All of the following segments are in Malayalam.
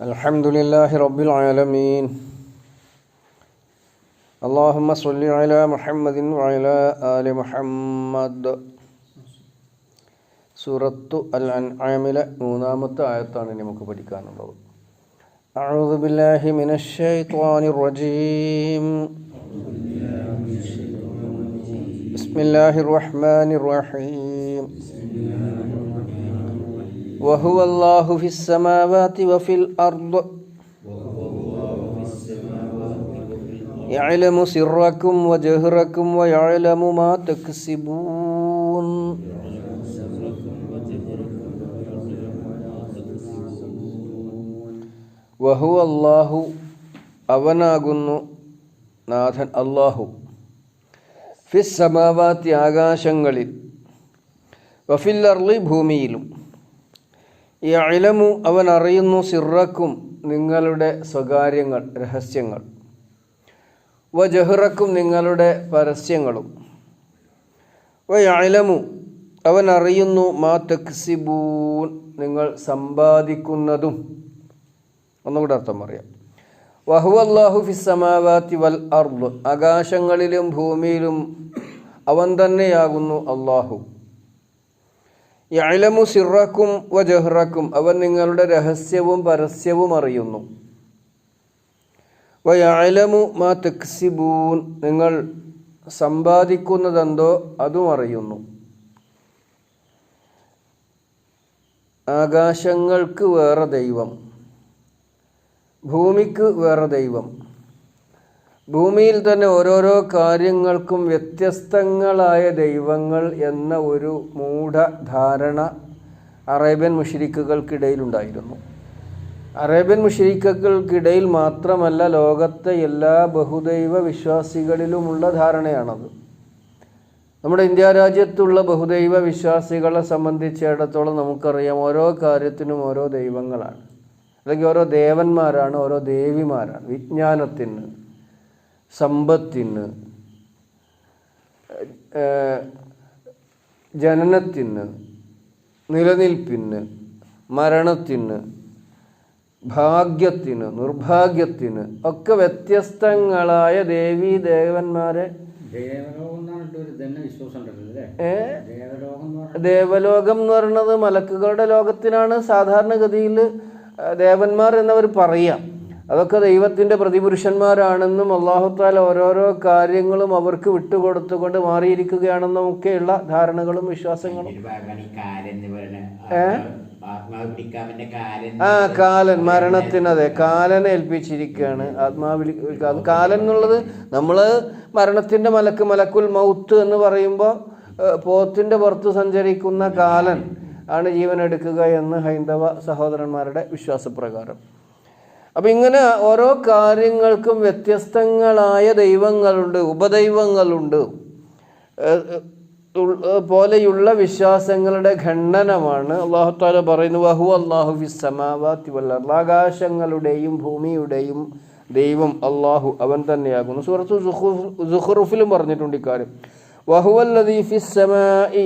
الحمد لله رب العالمين اللهم صل على محمد وعلى آل محمد സൂറത്തു അൽ അൻആമിലെ മൂന്നാമത്തെ ആയത്താണ് ഇനി നമുക്ക് പഠിക്കാനുള്ളത് أعوذ بالله من الشيطان الرجيم بسم الله الرحمن الرحيم وهو الله في السماوات وفي الأرض يعلم سركم وجهركم ويعلم ما تكسبون വഹു അള്ളാഹു അവനാകുന്നു നാഥൻ അള്ളാഹു ഫിസ് സമാവാത്തി ആകാശങ്ങളിൽ വഫിൽ അർളി ഭൂമിയിലും അയിലമു അവൻ അറിയുന്നു സിറക്കും നിങ്ങളുടെ സ്വകാര്യങ്ങൾ രഹസ്യങ്ങൾ. വ ജഹ്റക്കും നിങ്ങളുടെ പരസ്യങ്ങളും. വ അയിലമു അവൻ അറിയുന്നു മാ തക്സിബൂൻ നിങ്ങൾ സമ്പാദിക്കുന്നതും. ഒന്നുകൂടെ അർത്ഥം പറയാം. വഹു അള്ളാഹു ഫിസമാവാത്തി വൽ അർദ് ആകാശങ്ങളിലും ഭൂമിയിലും അവൻ തന്നെയാകുന്നു അള്ളാഹു യഅലമു സിറക്കും വ ജഹ്റക്കും അവൻ നിങ്ങളുടെ രഹസ്യവും പരസ്യവും അറിയുന്നു. വ യഅലമു മാ തെക്സിബൂൻ നിങ്ങൾ സമ്പാദിക്കുന്നതെന്തോ അതും അറിയുന്നു. ആകാശങ്ങൾക്ക് വേറെ ദൈവം ഭൂമിക്ക് വേറെ ദൈവം. ഭൂമിയിൽ തന്നെ ഓരോരോ കാര്യങ്ങൾക്കും വ്യത്യസ്തങ്ങളായ ദൈവങ്ങൾ എന്ന ഒരു മൂഢധാരണ അറേബ്യൻ മുഷരിക്കുകൾക്കിടയിലുണ്ടായിരുന്നു. അറേബ്യൻ മുഷരിക്കുകൾക്കിടയിൽ മാത്രമല്ല ലോകത്തെ എല്ലാ ബഹുദൈവ വിശ്വാസികളിലുമുള്ള ധാരണയാണത്. നമ്മുടെ ഇന്ത്യ രാജ്യത്തുള്ള ബഹുദൈവ വിശ്വാസികളെ സംബന്ധിച്ചിടത്തോളം നമുക്കറിയാം ഓരോ കാര്യത്തിനും ഓരോ ദൈവങ്ങളാണ്. അല്ലെങ്കിൽ ഓരോ ദേവന്മാരാണ് ഓരോ ദേവിമാരാണ് വിജ്ഞാനത്തിന് സമ്പത്തിന് ജനനത്തിന് നിലനിൽപ്പിന് മരണത്തിന് ഭാഗ്യത്തിന് നിർഭാഗ്യത്തിന് ഒക്കെ വ്യത്യസ്തങ്ങളായ ദേവീ ദേവന്മാരെ ദേവലോകം എന്ന് പറയുന്നത് മലക്കുകളുടെ ലോകത്തിനാണ് സാധാരണഗതിയിൽ ദേവന്മാർ എന്നവർ പറയാം. അതൊക്കെ ദൈവത്തിന്റെ പ്രതിപുരുഷന്മാരാണെന്നും അള്ളാഹുത്താൽ ഓരോരോ കാര്യങ്ങളും അവർക്ക് വിട്ടുകൊടുത്തുകൊണ്ട് മാറിയിരിക്കുകയാണെന്നും ഒക്കെയുള്ള ധാരണകളും വിശ്വാസങ്ങളും. ആ കാലൻ മരണത്തിന് അതെ. കാലനെ ഏൽപ്പിച്ചിരിക്കുകയാണ്. ആത്മാവിൽ അത് കാലൻ എന്നുള്ളത് നമ്മൾ മരണത്തിന്റെ മലക്ക് മലക്കുൽ മൗത്ത് എന്ന് പറയുമ്പോൾ പോത്തിന്റെ പുറത്ത് സഞ്ചരിക്കുന്ന കാലൻ ആണ് ജീവൻ എടുക്കുക എന്ന് ഹൈന്ദവ സഹോദരന്മാരുടെ വിശ്വാസപ്രകാരം. അപ്പം ഇങ്ങനെ ഓരോ കാര്യങ്ങൾക്കും വ്യത്യസ്തങ്ങളായ ദൈവങ്ങളുണ്ട് ഉപദൈവങ്ങളുണ്ട്. പോലെയുള്ള വിശ്വാസങ്ങളുടെ ഖണ്ഡനമാണ് അള്ളാഹുത്താല പറയുന്നു വഹു അള്ളാഹു വിസമാവാത്തി വല്ല ആകാശങ്ങളുടെയും ഭൂമിയുടെയും ദൈവം അള്ളാഹു അവൻ തന്നെയാകുന്നു. സുഹൃത്ത് സുഹറുഫിലും പറഞ്ഞിട്ടുണ്ട് ഇക്കാര്യം വഹുവല്ലദീ ഫിസ്സമാഇ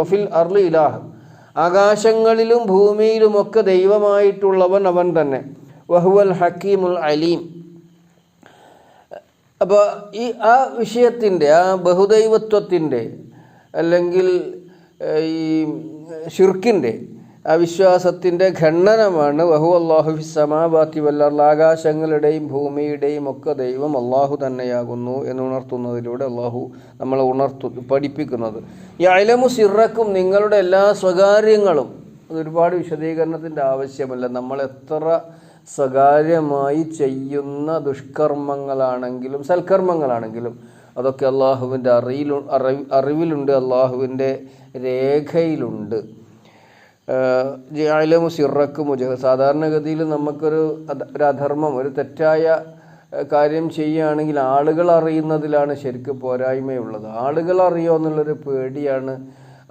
വഫിൽ അർലി ഇലാഹ്. ആകാശങ്ങളിലും ഭൂമിയിലുമൊക്കെ ദൈവമായിട്ടുള്ളവൻ അവൻ തന്നെ. വഹുവൽ ഹക്കീമുൽ അലീം. അപ്പോൾ ഈ ആ വിഷയത്തിന്റെ ആ ബഹുദൈവത്വത്തിന്റെ അല്ലെങ്കിൽ ഈ ഷിർക്കിന്റെ ആ വിശ്വാസത്തിന്റെ ഖണ്ഡനമാണ് വഹു അള്ളാഹു സമാബാത്തി വല്ല ആകാശങ്ങളുടെയും ഭൂമിയുടെയും ഒക്കെ ദൈവം അള്ളാഹു തന്നെയാകുന്നു എന്ന് ഉണർത്തുന്നതിലൂടെ അള്ളാഹു നമ്മളെ ഉണർത്തു പഠിപ്പിക്കുന്നത്. ഈ അയലമു സിറക്കും നിങ്ങളുടെ എല്ലാ സ്വകാര്യങ്ങളും അതൊരുപാട് വിശദീകരണത്തിന്റെ ആവശ്യമല്ല. നമ്മൾ എത്ര സ്വകാര്യമായി ചെയ്യുന്ന ദുഷ്കർമ്മങ്ങളാണെങ്കിലും സൽക്കർമ്മങ്ങളാണെങ്കിലും അതൊക്കെ അള്ളാഹുവിന്റെ അറിയിൽ അറിവ് അറിവിലുണ്ട് അള്ളാഹുവിന്റെ രേഖയിലുണ്ട്. ജാലമു സിറക്കും മുജഹ സാധാരണഗതിയിൽ നമുക്കൊരു ഒരു അധർമ്മം ഒരു തെറ്റായ കാര്യം ചെയ്യുകയാണെങ്കിൽ ആളുകൾ അറിയുന്നതിലാണ് ശരിക്കും പോരായ്മയുള്ളത്. ആളുകൾ അറിയോ എന്നുള്ളൊരു പേടിയാണ്.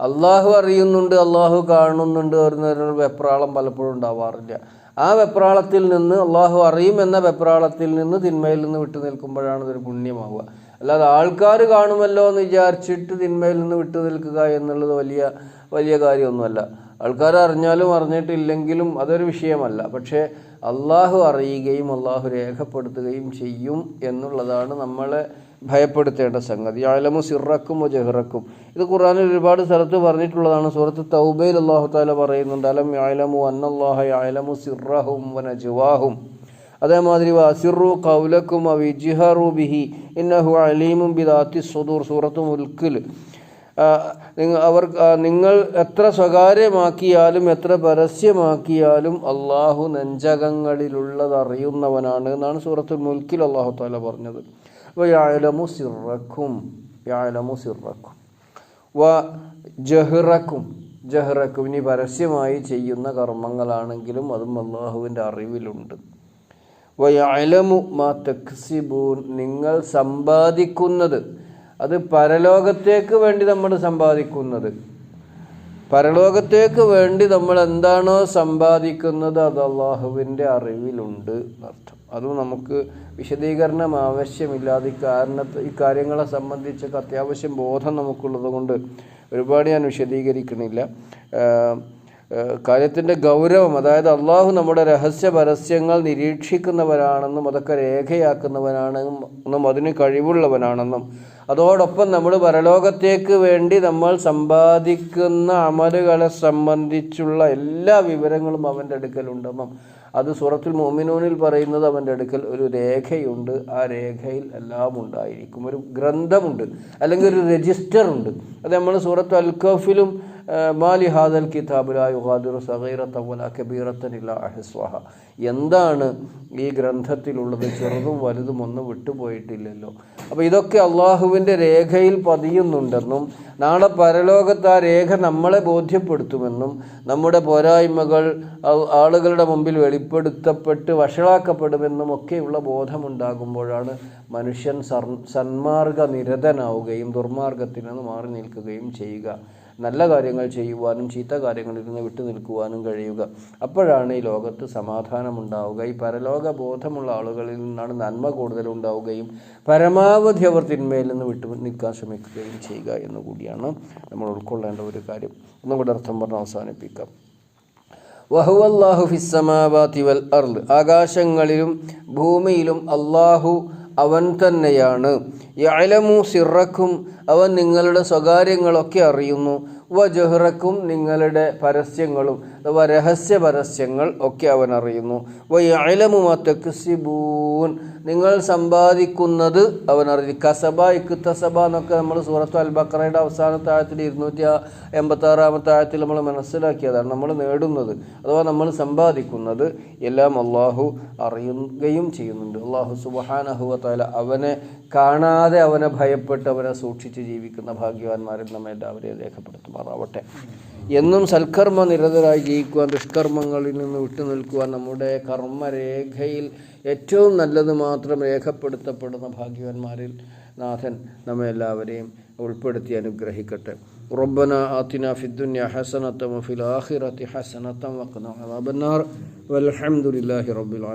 അള്ളാഹു അറിയുന്നുണ്ട് അള്ളാഹു കാണുന്നുണ്ട് എന്നൊരു വെപ്രാളം പലപ്പോഴും ഉണ്ടാവാറില്ല. ആ വെപ്രാളത്തിൽ നിന്ന് അള്ളാഹു അറിയുമെന്ന വെപ്രാളത്തിൽ നിന്ന് തിന്മയിൽ നിന്ന് വിട്ടു നിൽക്കുമ്പോഴാണ് ഇതൊരു പുണ്യമാവുക. അല്ലാതെ ആൾക്കാർ കാണുമല്ലോ എന്ന് വിചാരിച്ചിട്ട് തിന്മയിൽ നിന്ന് വിട്ടു നിൽക്കുക എന്നുള്ളത് വലിയ വലിയ കാര്യമൊന്നുമല്ല. ആൾക്കാർ അറിഞ്ഞാലും അറിഞ്ഞിട്ടില്ലെങ്കിലും അതൊരു വിഷയമല്ല. പക്ഷേ അള്ളാഹു അറിയുകയും അള്ളാഹു രേഖപ്പെടുത്തുകയും ചെയ്യും എന്നുള്ളതാണ് നമ്മളെ ഭയപ്പെടുത്തേണ്ട സംഗതി. ആലമു സിറക്കും ജഹ്റക്കും. ഇത് ഖുറാനിൽ ഒരുപാട് സ്ഥലത്ത് പറഞ്ഞിട്ടുള്ളതാണ്. സൂറത്ത് തൗബയിൽ അള്ളാഹു താല പറയുന്നുണ്ട് അലം യാലമു അന്നല്ലാഹ യാലമു സിറഹും വനജുവാഹും അതേമാതിരി വസിറു കൗലക്കും അവിജിഹറു ബിഹി ഇന്നഹു അലീമും ബിദാത്തി സുദൂർ. സൂറത്ത് മുൽക്കിൽ നിങ്ങൾ അവർ നിങ്ങൾ എത്ര സ്വകാര്യമാക്കിയാലും എത്ര പരസ്യമാക്കിയാലും അള്ളാഹു നെഞ്ചകങ്ങളിലുള്ളത് അറിയുന്നവനാണ് എന്നാണ് സൂറത്തുൽ മുൽക്കിൽ അള്ളാഹു താല പറഞ്ഞത്. സിറക്കും വ ജഹ്റക്കും ജഹ്റക്കും. ഇനി പരസ്യമായി ചെയ്യുന്ന കർമ്മങ്ങളാണെങ്കിലും അതും അള്ളാഹുവിന്റെ അറിവിലുണ്ട്. വയലമു മാ തക്സിബൂൻ നിങ്ങൾ സമ്പാദിക്കുന്നത് അത് പരലോകത്തേക്ക് വേണ്ടി നമ്മൾ സമ്പാദിക്കുന്നത്. പരലോകത്തേക്ക് വേണ്ടി നമ്മൾ എന്താണോ സമ്പാദിക്കുന്നത് അത് അള്ളാഹുവിന്റെ അറിവിലുണ്ട് അർത്ഥം അതും നമുക്ക് വിശദീകരണം ആവശ്യമില്ലാതെ ഈ കാരണത്തെ ഈ കാര്യങ്ങളെ സംബന്ധിച്ചൊക്കെ അത്യാവശ്യം ബോധം നമുക്കുള്ളത് കൊണ്ട് ഒരുപാട് ഞാൻ വിശദീകരിക്കണില്ല. കാര്യത്തിന്റെ ഗൗരവം അതായത് അള്ളാഹു നമ്മുടെ രഹസ്യ പരസ്യങ്ങൾ നിരീക്ഷിക്കുന്നവനാണെന്നും അതൊക്കെ രേഖയാക്കുന്നവനാണെന്നും അതിന് കഴിവുള്ളവനാണെന്നും. അതോടൊപ്പം നമ്മൾ പരലോകത്തേക്ക് വേണ്ടി നമ്മൾ സമ്പാദിക്കുന്ന അമലുകളെ സംബന്ധിച്ചുള്ള എല്ലാ വിവരങ്ങളും അവന്റെ അടുക്കലുണ്ടെന്നും അത് സൂറത്തുൽ മോമിനൂനിൽ പറയുന്നത് അവന്റെ അടുക്കൽ ഒരു രേഖയുണ്ട്. ആ രേഖയിൽ എല്ലാം ഉണ്ടായിരിക്കും. ഒരു ഗ്രന്ഥമുണ്ട്. അല്ലെങ്കിൽ ഒരു രജിസ്റ്റർ ഉണ്ട് അത് നമ്മൾ സൂറത്ത് അൽക്കഫിലും മാലി ഹാദൽ കിതാബുല യുഹാദുർ സഹീറത്ത വല കബീറത്തനില്ല അഹസ്വഹ. എന്താണ് ഈ ഗ്രന്ഥത്തിലുള്ളത്? ചെറുതും വലുതും ഒന്നും വിട്ടുപോയിട്ടില്ലല്ലോ. അപ്പോൾ ഇതൊക്കെ അള്ളാഹുവിന്റെ രേഖയിൽ പതിയുന്നുണ്ടെന്നും നാളെ പരലോകത്ത് ആ രേഖ നമ്മളെ ബോധ്യപ്പെടുത്തുമെന്നും നമ്മുടെ പോരായ്മകൾ ആളുകളുടെ മുമ്പിൽ വെളിപ്പെടുത്തപ്പെട്ട് വഷളാക്കപ്പെടുമെന്നും ഒക്കെയുള്ള ബോധമുണ്ടാകുമ്പോഴാണ് മനുഷ്യൻ സർ സന്മാർഗ നിരതനാവുകയും ദുർമാർഗത്തിൽ നിന്ന് മാറി നിൽക്കുകയും ചെയ്യുക. നല്ല കാര്യങ്ങൾ ചെയ്യുവാനും ചീത്ത കാര്യങ്ങളിൽ നിന്ന് വിട്ടു നിൽക്കുവാനും കഴിയുക. അപ്പോഴാണ് ഈ ലോകത്ത് സമാധാനമുണ്ടാവുക. ഈ പരലോക ബോധമുള്ള ആളുകളിൽ നിന്നാണ് നന്മ കൂടുതലുണ്ടാവുകയും പരമാവധി അവർ തിന്മയിൽ നിന്ന് വിട്ടു നിൽക്കാൻ ശ്രമിക്കുകയും ചെയ്യുക എന്നുകൂടിയാണ് നമ്മൾ ഉൾക്കൊള്ളേണ്ട ഒരു കാര്യം. ഒന്നുകൂടെ അർത്ഥം പറഞ്ഞ് അവസാനിപ്പിക്കാം. വഹുവല്ലാഹു ഫിസ്സമാവാതി വൽ ആകാശങ്ങളിലും ഭൂമിയിലും അള്ളാഹു അവൻ തന്നെയാണ്. യഅലമു സിറക്കും അവൻ നിങ്ങളുടെ സ്വകാര്യങ്ങളൊക്കെ അറിയുന്നു. വ ജഹ്റക്കും നിങ്ങളുടെ പരസ്യങ്ങളും അഥവാ രഹസ്യ പരസ്യങ്ങൾ ഒക്കെ അവൻ അറിയുന്നു. വ യഅലമു മാ തക്സിബൂൻ നിങ്ങൾ സമ്പാദിക്കുന്നത് അവൻ അറിയും കസബ ഇക്കുത്തസബ എന്നൊക്കെ നമ്മൾ സൂറത്ത് അൽ അവസാന അവസാനത്തെ ആയത്തിൽ ഇരുന്നൂറ്റി എൺപത്തി ആറാമത്തെ ആയത്തിൽ നമ്മൾ മനസ്സിലാക്കിയതാണ് നമ്മൾ നേടുന്നത് അഥവാ നമ്മൾ സമ്പാദിക്കുന്നത് എല്ലാം അള്ളാഹു അറിയുകയും ചെയ്യുന്നുണ്ട്. അള്ളാഹു സുബഹാനഹുവത്താല അവനെ കാണാതെ അവനെ ഭയപ്പെട്ട് അവനെ സൂക്ഷിച്ച് ജീവിക്കുന്ന ഭാഗ്യവാന്മാരിൽ നമ്മെ എല്ലാവരെയും രേഖപ്പെടുത്തുമാറാവട്ടെ എന്നും സൽക്കർമ്മ നിരതരായി ജീവിക്കുവാൻ ദുഷ്കർമ്മങ്ങളിൽ നിന്ന് വിട്ടു നിൽക്കുവാൻ നമ്മുടെ കർമ്മരേഖയിൽ ഏറ്റവും നല്ലത് മാത്രം രേഖപ്പെടുത്തപ്പെടുന്ന ഭാഗ്യവാന്മാരിൽ നാഥൻ നമ്മെ എല്ലാവരെയും ഉൾപ്പെടുത്തി അനുഗ്രഹിക്കട്ടെ ربنا آتنا في الدنيا حسنة وفي الآخرة حسنة وقنا عذاب النار والحمد لله رب العالمين